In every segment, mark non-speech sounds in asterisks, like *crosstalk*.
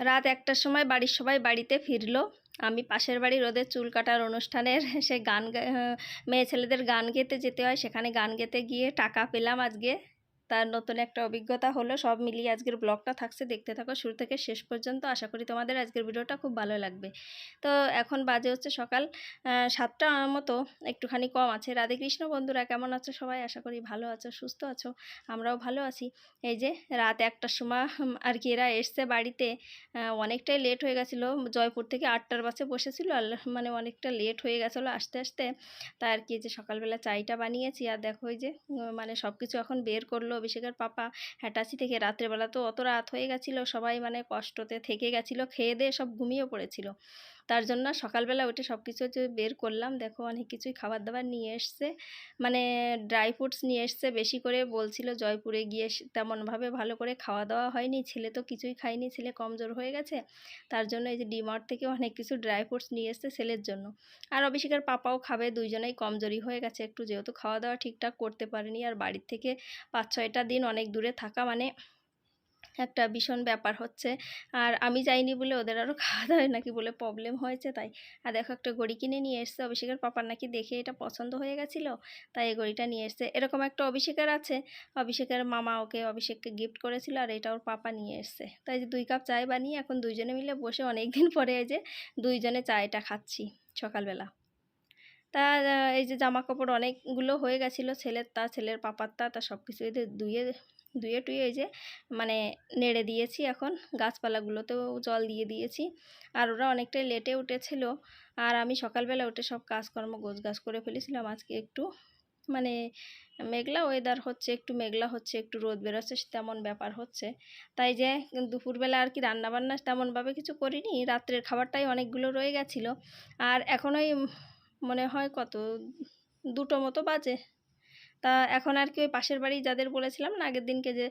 রাত একটার সময় বাড়ির সবাই বাড়িতে ফিরল। আমি পাশের বাড়ির ওদের চুল কাটার অনুষ্ঠানের সে গান মেয়ে ছেলেদের গান গেতে যেতে হয়। সেখানে গান গেতে গিয়ে টাকা পেলাম আজকে। তার নতুন একটা অভিজ্ঞতা হলো, সব মিলিয়ে আজকের ব্লগটা থাকছে, দেখতে থাকো। শুরু থেকে শেষ পর্যন্ত আশা করি তোমাদের আজকের ভিডিওটা খুব ভালো লাগবে। তো এখন বাজে হচ্ছে সকাল সাতটা মতো, একটুখানি কম আছে। রাধে কৃষ্ণ বন্ধুরা, কেমন আছো সবাই? আশা করি ভালো আছো, সুস্থ আছো, আমরাও ভালো আছি। এই যে রাত একটার সময় আর কি এরা এসছে বাড়িতে অনেকটাই লেট হয়ে গেছিল। জয়পুর থেকে আটটার বাসে বসেছিল, আর মানে অনেকটা লেট হয়ে গেছিল আসতে আসতে। তা আর কি যে সকালবেলা চাইটা বানিয়েছি, আর দেখো ওই যে মানে সব কিছু এখন বের করল অভিষেকের পাপা হ্যাটাসি থেকে রাত্রেবেলা তো অত রাত হয়ে গেছিল, সবাই মানে কষ্টতে থেকে গেছিল, খেয়ে দিয়ে সব ঘুমিয়ে পড়েছিল। তার জন্য সকালবেলা উঠে সব কিছু বের করলাম। দেখো অনেক কিছুই খাবার দাবার নিয়ে এসছে। মানে ড্রাই ফ্রুটস নিয়ে এসছে। বেশি করে বলছিল জয়পুরে গিয়ে তেমনভাবে ভালো করে খাওয়া দাওয়া হয়নি। ছেলে তো কিছুই খায়নি। ছেলে কমজোর হয়ে গেছে। তার জন্য এই যে ডিমার্ট থেকে অনেক কিছু ড্রাই ফ্রুটস নিয়ে এসছে ছেলের জন্য। আর অভিষেকের পাপাও খাবে। দুইজনেই কমজোরি হয়ে গেছে। একটু যেহেতু খাওয়া দাওয়া ঠিকঠাক করতে পারেনি। আর বাড়ির থেকে পাঁচ ছয়টা দিন অনেক দূরে থাকা মানে একটা ভীষণ ব্যাপার হচ্ছে। আর আমি যাইনি বলে ওদের আরও খাওয়া দাওয়ায় নাকি বলে প্রবলেম হয়েছে তাই। আর দেখো একটা ঘড়ি কিনে নিয়ে এসছে, অভিষেকের পাপার নাকি দেখে এটা পছন্দ হয়ে গেছিল, তাই এই ঘড়িটা নিয়ে এসছে। এরকম একটা অভিষেকের আছে, অভিষেকের মামা ওকে অভিষেককে গিফট করেছিল আর এটা ওর পাপা নিয়ে এসছে। তাই যে দুই কাপ চায় বানিয়ে এখন দুইজনে মিলে বসে অনেক দিন পরে এই যে দুইজনে চায়টা খাচ্ছি সকালবেলা। তা, এই যে জামা কাপড় অনেকগুলো হয়ে গেছিল, ছেলের তা, ছেলের পাপারটা তা তা সব কিছু ধুয়ে ধুয়ে টুয়ে এই যে মানে নেড়ে দিয়েছি এখন। গাছপালাগুলোতেও জল দিয়ে দিয়েছি। আর ওরা অনেকটাই লেটে উঠেছিল। আর আমি সকালবেলা উঠে সব কাজকর্ম গোছ গাছ করে ফেলেছিলাম। আজকে একটু মানে মেঘলা ওয়েদার হচ্ছে, একটু মেঘলা হচ্ছে, একটু রোদ বেরোচ্ছে, তেমন ব্যাপার হচ্ছে। তাই যে দুপুরবেলা আর কি রান্নাবান্না তেমনভাবে কিছু করিনি। রাত্রের খাবারটাই অনেকগুলো রয়ে গেছিল। আর এখন ওই, মনে হয় কত, দুটো মতো বাজে। তা এখন আর কি ওই পাশের বাড়ি যাদের বলেছিলাম না, আগের দিনকে যে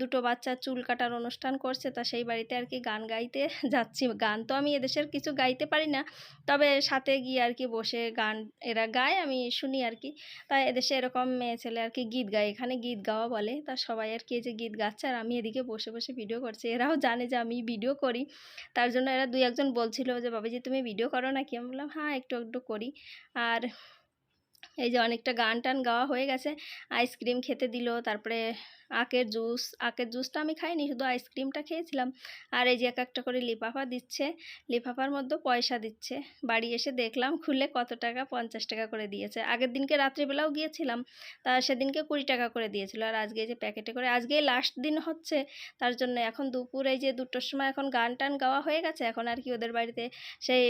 দুটো বাচ্চা চুল কাটার অনুষ্ঠান করছে, তা সেই বাড়িতে আর কি গান গাইতে *laughs* যাচ্ছি। গান তো আমি এদেশের কিছু গাইতে পারি না, তবে সাথে গিয়ে আর কি বসে গান এরা গায়, আমি শুনি আর কি। তা এদেশে এরকম মেয়ে ছেলে আর কি গীত গায়, এখানে গীত গাওয়া বলে। তা সবাই আর কি এই যে গীত গাচ্ছে, আর আমি এদিকে বসে বসে ভিডিও করছি। এরাও জানে যে আমি ভিডিও করি। তার জন্য এরা দুই একজন বলছিল যে, বাবাজি তুমি ভিডিও করো নাকি? আমি বললাম হ্যাঁ একটু একটু করি। আর এই যে অনেকটা গান টান গাওয়া হয়ে গেছে। আইসক্রিম খেতে দিল, তারপরে আখের জুস। আখের জুসটা আমি খাইনি, শুধু আইসক্রিমটা খেয়েছিলাম। আর এই যে এক একটা করে লিফাফা দিচ্ছে, লিফাফার মধ্যে পয়সা দিচ্ছে। বাড়ি এসে দেখলাম খুলে কত টাকা? পঞ্চাশ টাকা করে দিয়েছে। আগের দিনকে রাত্রিবেলাও গিয়েছিলাম, তা সেদিনকে কুড়ি টাকা করে দিয়েছিল। আর আজকে এই যে প্যাকেটে করে, আজকে লাস্ট দিন হচ্ছে, তার জন্য এখন দুপুর এই যে দুটোর সময় এখন গান টান গাওয়া হয়ে গেছে, এখন আর কি ওদের বাড়িতে সেই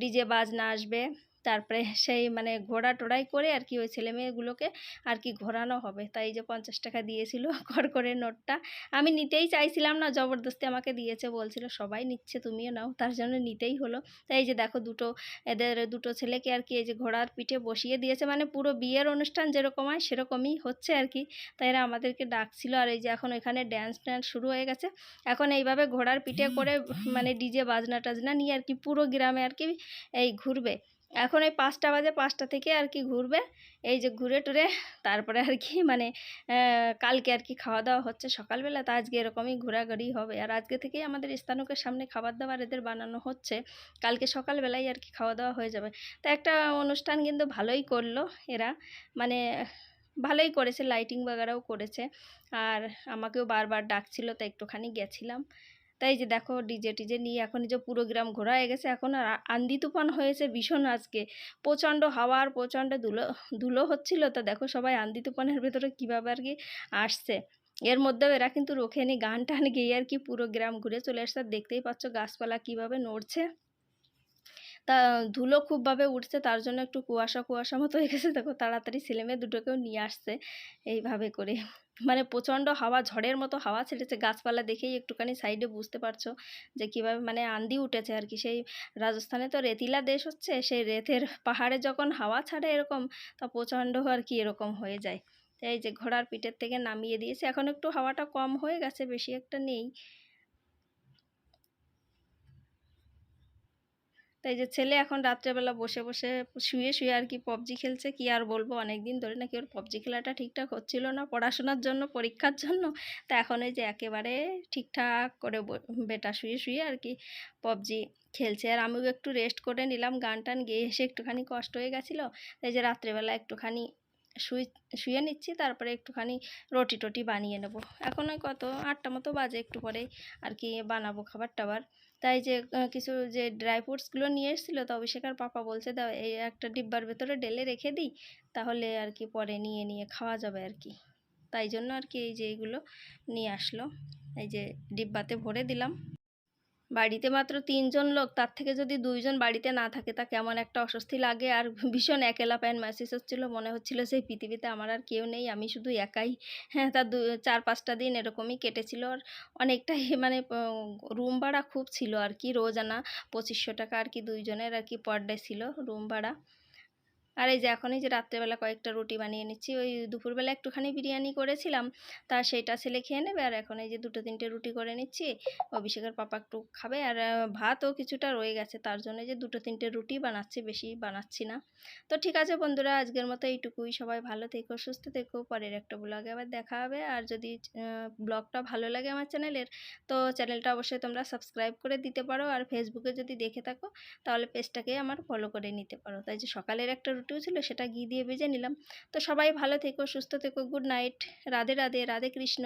ডিজে বাজনা আসবে। তারপরে সেই মানে ঘোড়া টোড়াই করে আর কি ওই ছেলে মেয়েগুলোকে আর কি ঘোরানো হবে। তাই যে পঞ্চাশ টাকা দিয়েছিল *laughs* কর করে নোটটা। আমি নিতেই চাইছিলাম না, জবরদস্তি আমাকে দিয়েছে, বলছিল, সবাই নিচ্ছে, তুমিও নাও। তার জন্য নিতেই হলো। তাই যে দেখো দুটো, এদের দুটো ছেলেকে আর কি এই যে ঘোড়ার পিঠে বসিয়ে দিয়েছে। মানে পুরো বিয়ের অনুষ্ঠান যেরকম হয়, সেরকমই হচ্ছে আর কি। তাই এরা আমাদেরকে ডাকছিল আর এই যে এখন এখানে ড্যান্স ট্যান্স শুরু হয়ে গেছে। এখন এইভাবে ঘোড়ার পিঠে করে মানে ডিজে বাজনা টাজনা নিয়ে আর কি পুরো গ্রামে আর কি এই ঘুরবে। এখন এই পাঁচটা বাজে, পাঁচটা থেকে আর কি ঘুরবে। এই যে ঘুরে টুরে তারপরে আর কি মানে কালকে আর কি খাওয়া দাওয়া হচ্ছে সকালবেলা। তা আজকে এরকমই ঘোরাঘুরি হবে। আর আজকে থেকেই আমাদের স্থানকের সামনে খাবার দাবার এদের বানানো হচ্ছে। কালকে সকালবেলাই আর কি খাওয়া দাওয়া হয়ে যাবে। তা একটা অনুষ্ঠান কিন্তু ভালোই করল এরা। মানে ভালোই করেছে লাইটিং বাগারাও করেছে। আর আমাকেও বারবার ডাকছিল, তা একটুখানি গেছিলাম। তাই যে দেখো ডিজে, টিজে নিয়ে এখন যে পুরো গ্রাম ঘোরা হয়ে গেছে। এখন আর আন্দি তুফান হয়েছে ভীষণ আজকে। প্রচণ্ড হাওয়া আর প্রচণ্ড ধুলো ধুলো হচ্ছিল। তো দেখো সবাই আন্দি তুফানের ভেতরে কীভাবে আর কি আসছে। এর মধ্যেও এরা কিন্তু রোখেনি, গান টান গেয়ে আর কি পুরো গ্রাম ঘুরে চলে আসছে। দেখতেই পাচ্ছ গাছপালা কীভাবে নড়ছে। তা ধুলো খুবভাবে উঠছে, তার জন্য একটু কুয়াশা কুয়াশা মতো হয়ে গেছে। দেখো তাড়াতাড়ি ছেলেমেয়ে দুটোকেও নিয়ে আসছে। এইভাবে করে। মানে প্রচণ্ড হাওয়া, ঝড়ের মতো হাওয়া ছেড়েছে। গাছপালা দেখেই একটুখানি সাইডে বুঝতে পারছ যে কীভাবে মানে আন্দি উঠেছে আর কি। সেই রাজস্থানে তো রেতিলা দেশ হচ্ছে, সেই রেতের পাহাড়ে যখন হাওয়া ছাড়ে এরকম, তা প্রচণ্ড আর কি এরকম হয়ে যায়। তাই যে ঘোড়ার পিঠের থেকে নামিয়ে দিয়েছে। এখন একটু হাওয়াটা কম হয়ে গেছে, বেশি একটা নেই। তাই যে ছেলে এখন রাত্রেবেলা বসে বসে শুয়ে শুয়ে আর কি পবজি খেলছে, কি আর বলব? অনেক দিন ধরে নাকি ওর পবজি খেলাটা ঠিকঠাক হচ্ছিল না পড়াশোনার জন্য, পরীক্ষার জন্য। তা এখন ওই যে একেবারে ঠিকঠাক করে বেটা শুয়ে শুয়ে আর কি পবজি খেলছে। আর আমিও একটু রেস্ট করে নিলাম, গান টান গেয়ে এসে একটুখানি কষ্ট হয়ে গেছিল। তাই যে রাত্রেবেলা একটুখানি শুই, শুয়ে নিচ্ছি, তারপরে একটুখানি রুটি টটি বানিয়ে নেব। এখন কত, আটটা মতো বাজে একটু পরে আর কি বানাবো খাবার টাবার। তাই যে কিছু যে ড্রাই ফ্রুটসগুলো নিয়ে এসেছিল, তো অভিষেকের পাপা বলছে, দাও, এই একটা ডিব্বার ভেতরে ঢেলে রেখে দিই, তাহলে আর কি পরে নিয়ে নিয়ে খাওয়া যাবে আর কি। তাই জন্য আর কি এই যে এইগুলো নিয়ে আসলো। এই যে ডিব্বাতে ভরে দিলাম। বাড়িতে মাত্র তিনজন লোক, তার থেকে যদি দুইজন বাড়িতে না থাকে, তা কেমন একটা অস্বস্তি লাগে? আর ভীষণ একেলা প্যান ম্যাসেজ হচ্ছিল, মনে হচ্ছিল সেই পৃথিবীতে আমার আর কেউ নেই, আমি শুধু একাই। হ্যাঁ তার দু, চার, পাঁচটা দিন এরকমই কেটেছিল। আর অনেকটাই *laughs* মানে রুম ভাড়া খুব ছিল আর কি, রোজ আনা পঁচিশশো টাকা আর কি দুইজনের আর কি পার ডে ছিল রুম ভাড়া। আর এই যে এখন এই যে রাত্রেবেলা কয়েকটা রুটি বানিয়ে নিচ্ছি, ওই দুপুরবেলা একটুখানি বিরিয়ানি করেছিলাম, তা সেইটা ছেলে খেয়ে নেবে, আর এখন এই যে দুটো তিনটে রুটি করে নিচ্ছি, অভিষেকের পাপা একটু খাবে, আর ভাতও কিছুটা রয়ে গেছে, তার জন্য যে দুটো তিনটে রুটি বানাচ্ছি, বেশি বানাচ্ছি না। তো ঠিক আছে বন্ধুরা, আজকের মতো এইটুকুই, সবাই ভালো থেকো, সুস্থ থেকো, পরের একটা ব্লগে আবার দেখা হবে, আর যদি ব্লগটা ভালো লাগে আমার চ্যানেলের, তো চ্যানেলটা অবশ্যই তোমরা সাবস্ক্রাইব করে দিতে পারো, আর ফেসবুকে যদি দেখে থাকো, তাহলে পেজটাকে আমার ফলো করে নিতে পারো। তাই যে সকালের একটা রুটিও ছিল সেটা ঘি দিয়ে ভেজে নিলাম। তো সবাই ভালো থেকো, সুস্থ থেকো গুড নাইট রাধে রাধে রাধে কৃষ্ণ।